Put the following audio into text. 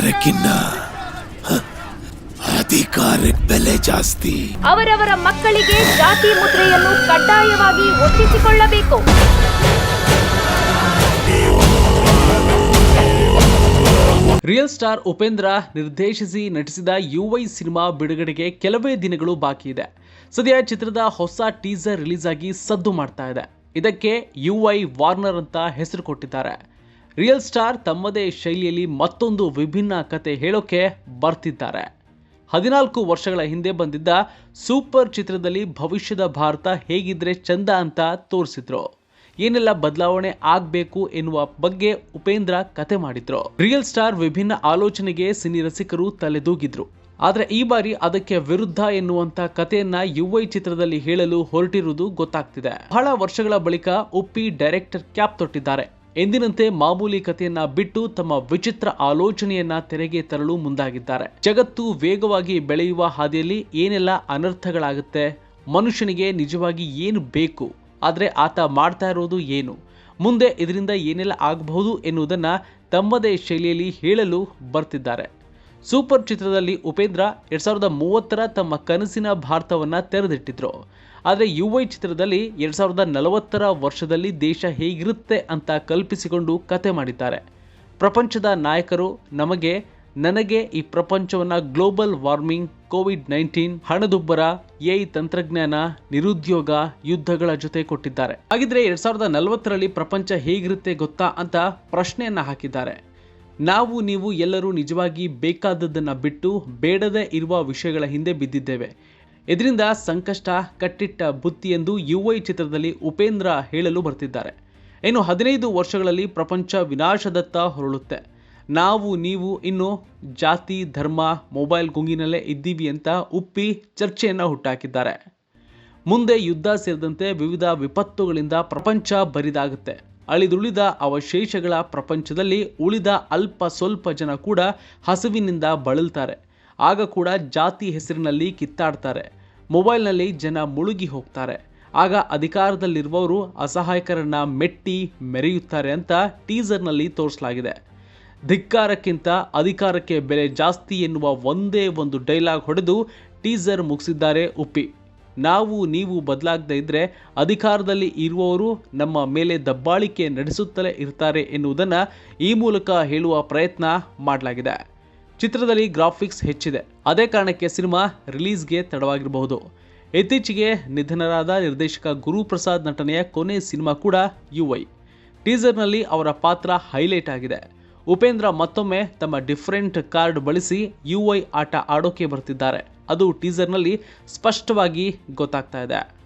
ಅಧಿಕಾರಕ್ಕಿನ್ನ ಅಧಿಕಾರಕ್ಕೆ ಬೆಲೆ ಜಾಸ್ತಿ. ಅವರವರ ಮಕ್ಕಳಿಗೆ ಜಾತಿ ಮುದ್ರೆಯನ್ನು ಕಡ್ಡಾಯವಾಗಿ ಒತ್ತಿಸಿಕೊಳ್ಳಬೇಕು ರಿಯಲ್ ಸ್ಟಾರ್ ಉಪೇಂದ್ರ ನಿರ್ದೇಶಿಸಿ ನಟಿಸಿದ ಯುವೈ ಸಿನಿಮಾ ಬಿಡುಗಡೆಗೆ ಕೆಲವೇ ದಿನಗಳು ಬಾಕಿ ಇದೆ. ಸದ್ಯ ಚಿತ್ರದ ಹೊಸ ಟೀಸರ್ ರಿಲೀಸ್ ಆಗಿ ಸದ್ದು ಮಾಡ್ತಾ ಇದೆ. ಇದಕ್ಕೆ ಯುಐ ವಾರ್ನರ್ ಅಂತ ಹೆಸರು ಕೊಟ್ಟಿದ್ದಾರೆ. ರಿಯಲ್ ಸ್ಟಾರ್ ತಮ್ಮದೇ ಶೈಲಿಯಲ್ಲಿ ಮತ್ತೊಂದು ವಿಭಿನ್ನ ಕತೆ ಹೇಳೋಕೆ ಬರ್ತಿದ್ದಾರೆ. ಹದಿನಾಲ್ಕು ವರ್ಷಗಳ ಹಿಂದೆ ಬಂದಿದ್ದ ಸೂಪರ್ ಚಿತ್ರದಲ್ಲಿ ಭವಿಷ್ಯದ ಭಾರತ ಹೇಗಿದ್ರೆ ಚಂದ ಅಂತ ತೋರಿಸಿದ್ರು. ಏನೆಲ್ಲ ಬದಲಾವಣೆ ಆಗಬೇಕು ಎನ್ನುವ ಬಗ್ಗೆ ಉಪೇಂದ್ರ ಕತೆ ಮಾಡಿದ್ರು. ರಿಯಲ್ ಸ್ಟಾರ್ ವಿಭಿನ್ನ ಆಲೋಚನೆಗೆ ಸಿನಿ ರಸಿಕರು ತಲೆದೂಗಿದ್ರು. ಆದರೆ ಈ ಬಾರಿ ಅದಕ್ಕೆ ವಿರುದ್ಧ ಎನ್ನುವಂತ ಕಥೆಯನ್ನ ಯುವೈ ಚಿತ್ರದಲ್ಲಿ ಹೇಳಲು ಹೊರಟಿರುವುದು ಗೊತ್ತಾಗ್ತಿದೆ. ಬಹಳ ವರ್ಷಗಳ ಬಳಿಕ ಉಪ್ಪಿ ಡೈರೆಕ್ಟರ್ ಕ್ಯಾಪ್ ತೊಟ್ಟಿದ್ದಾರೆ. ಎಂದಿನಂತೆ ಮಾಮೂಲಿ ಕಥೆಯನ್ನ ಬಿಟ್ಟು ತಮ್ಮ ವಿಚಿತ್ರ ಆಲೋಚನೆಯನ್ನ ತೆರೆಗೆ ತರಲು ಮುಂದಾಗಿದ್ದಾರೆ. ಜಗತ್ತು ವೇಗವಾಗಿ ಬೆಳೆಯುವ ಹಾದಿಯಲ್ಲಿ ಏನೆಲ್ಲ ಅನರ್ಥಗಳಾಗುತ್ತೆ, ಮನುಷ್ಯನಿಗೆ ನಿಜವಾಗಿ ಏನು ಬೇಕು, ಆದರೆ ಆತ ಮಾಡ್ತಾ ಇರೋದು ಏನು, ಮುಂದೆ ಇದರಿಂದ ಏನೆಲ್ಲ ಆಗಬಹುದು ಎನ್ನುವುದನ್ನ ತಮ್ಮದೇ ಶೈಲಿಯಲ್ಲಿ ಹೇಳಲು ಬರ್ತಿದ್ದಾರೆ. ಸೂಪರ್ ಚಿತ್ರದಲ್ಲಿ ಉಪೇಂದ್ರ ಎರಡ್ ಸಾವಿರದ ಮೂವತ್ತರ ತಮ್ಮ ಕನಸಿನ ಭಾರತವನ್ನ ತೆರೆದಿಟ್ಟಿದ್ರು. ಆದರೆ ಯು ವೈ ಚಿತ್ರದಲ್ಲಿ ಎರಡು ಸಾವಿರದ ನಲವತ್ತರ ವರ್ಷದಲ್ಲಿ ದೇಶ ಹೇಗಿರುತ್ತೆ ಅಂತ ಕಲ್ಪಿಸಿಕೊಂಡು ಕತೆ ಮಾಡಿದ್ದಾರೆ. ಪ್ರಪಂಚದ ನಾಯಕರು ನಮಗೆ, ನನಗೆ ಈ ಪ್ರಪಂಚವನ್ನು ಗ್ಲೋಬಲ್ ವಾರ್ಮಿಂಗ್, ಕೋವಿಡ್ ನೈನ್ಟೀನ್, ಹಣದುಬ್ಬರ, ಎಐ ತಂತ್ರಜ್ಞಾನ, ನಿರುದ್ಯೋಗ, ಯುದ್ಧಗಳ ಜೊತೆ ಕೊಟ್ಟಿದ್ದಾರೆ. ಹಾಗಿದ್ರೆ ಎರಡ್ ಸಾವಿರದ ನಲವತ್ತರಲ್ಲಿ ಪ್ರಪಂಚ ಹೇಗಿರುತ್ತೆ ಗೊತ್ತಾ ಅಂತ ಪ್ರಶ್ನೆಯನ್ನ ಹಾಕಿದ್ದಾರೆ. ನಾವು, ನೀವು ಎಲ್ಲರೂ ನಿಜವಾಗಿ ಬೇಕಾದದ್ದನ್ನು ಬಿಟ್ಟು ಬೇಡದೇ ಇರುವ ವಿಷಯಗಳ ಹಿಂದೆ ಬಿದ್ದಿದ್ದೇವೆ. ಇದರಿಂದ ಸಂಕಷ್ಟ, ಕಟ್ಟಿಟ್ಟ ಬುತ್ತಿ ಎಂದು ಯುವೈ ಚಿತ್ರದಲ್ಲಿ ಉಪೇಂದ್ರ ಹೇಳಲು ಬರ್ತಿದ್ದಾರೆ. ಇನ್ನು ಹದಿನೈದು ವರ್ಷಗಳಲ್ಲಿ ಪ್ರಪಂಚ ವಿನಾಶದತ್ತ ಹೊರಳುತ್ತೆ. ನಾವು, ನೀವು, ಇನ್ನು ಜಾತಿ, ಧರ್ಮ, ಮೊಬೈಲ್ ಗುಂಗಿನಲ್ಲೇ ಇದ್ದೀವಿ ಅಂತ ಉಪ್ಪಿ ಚರ್ಚೆಯನ್ನು ಹುಟ್ಟಾಕಿದ್ದಾರೆ. ಮುಂದೆ ಯುದ್ಧ ಸೇರಿದಂತೆ ವಿವಿಧ ವಿಪತ್ತುಗಳಿಂದ ಪ್ರಪಂಚ ಬರಿದಾಗುತ್ತೆ. ಅಳಿದುಳಿದ ಅವಶೇಷಗಳ ಪ್ರಪಂಚದಲ್ಲಿ ಉಳಿದ ಅಲ್ಪ ಸ್ವಲ್ಪ ಜನ ಕೂಡ ಹಸುವಿನಿಂದ ಬಳಲ್ತಾರೆ. ಆಗ ಕೂಡ ಜಾತಿ ಹೆಸರಿನಲ್ಲಿ ಕಿತ್ತಾಡ್ತಾರೆ. ಮೊಬೈಲ್ನಲ್ಲಿ ಜನ ಮುಳುಗಿ ಹೋಗ್ತಾರೆ. ಆಗ ಅಧಿಕಾರದಲ್ಲಿರುವವರು ಅಸಹಾಯಕರನ್ನ ಮೆಟ್ಟಿ ಮೆರೆಯುತ್ತಾರೆ ಅಂತ ಟೀಸರ್ನಲ್ಲಿ ತೋರಿಸಲಾಗಿದೆ. ಧಿಕ್ಕಾರಕ್ಕಿಂತ ಅಧಿಕಾರಕ್ಕೆ ಬೆಲೆ ಜಾಸ್ತಿ ಎನ್ನುವ ಒಂದೇ ಒಂದು ಡೈಲಾಗ್ ಹೊಡೆದು ಟೀಸರ್ ಮುಗಿಸಿದ್ದಾರೆ ಉಪ್ಪಿ. ನಾವು ನೀವು ಬದಲಾಗದೇ ಇದ್ದರೆ ಅಧಿಕಾರದಲ್ಲಿ ಇರುವವರು ನಮ್ಮ ಮೇಲೆ ದಬ್ಬಾಳಿಕೆ ನಡೆಸುತ್ತಲೇ ಇರ್ತಾರೆ ಎನ್ನುವುದನ್ನು ಈ ಮೂಲಕ ಹೇಳುವ ಪ್ರಯತ್ನ ಮಾಡಲಾಗಿದೆ. ಚಿತ್ರದಲ್ಲಿ ಗ್ರಾಫಿಕ್ಸ್ ಹೆಚ್ಚಿದೆ. ಅದೇ ಕಾರಣಕ್ಕೆ ಸಿನಿಮಾ ರಿಲೀಸ್ಗೆ ತಡವಾಗಿರಬಹುದು. ಇತ್ತೀಚೆಗೆ ನಿಧನರಾದ ನಿರ್ದೇಶಕ ಗುರುಪ್ರಸಾದ್ ನಟನೆಯ ಕೊನೆ ಸಿನಿಮಾ ಕೂಡ ಯುವೈ. ಟೀಸರ್ನಲ್ಲಿ ಅವರ ಪಾತ್ರ ಹೈಲೈಟ್ ಆಗಿದೆ. ಉಪೇಂದ್ರ ಮತ್ತೊಮ್ಮೆ ತಮ್ಮ ಡಿಫರೆಂಟ್ ಕಾರ್ಡ್ ಬಳಸಿ ಯುಐ ಆಟ ಆಡೋಕೆ ಬರ್ತಿದ್ದಾರೆ. ಅದು ಟೀಸರ್ನಲ್ಲಿ ಸ್ಪಷ್ಟವಾಗಿ ಗೊತ್ತಾಗ್ತಾ ಇದೆ.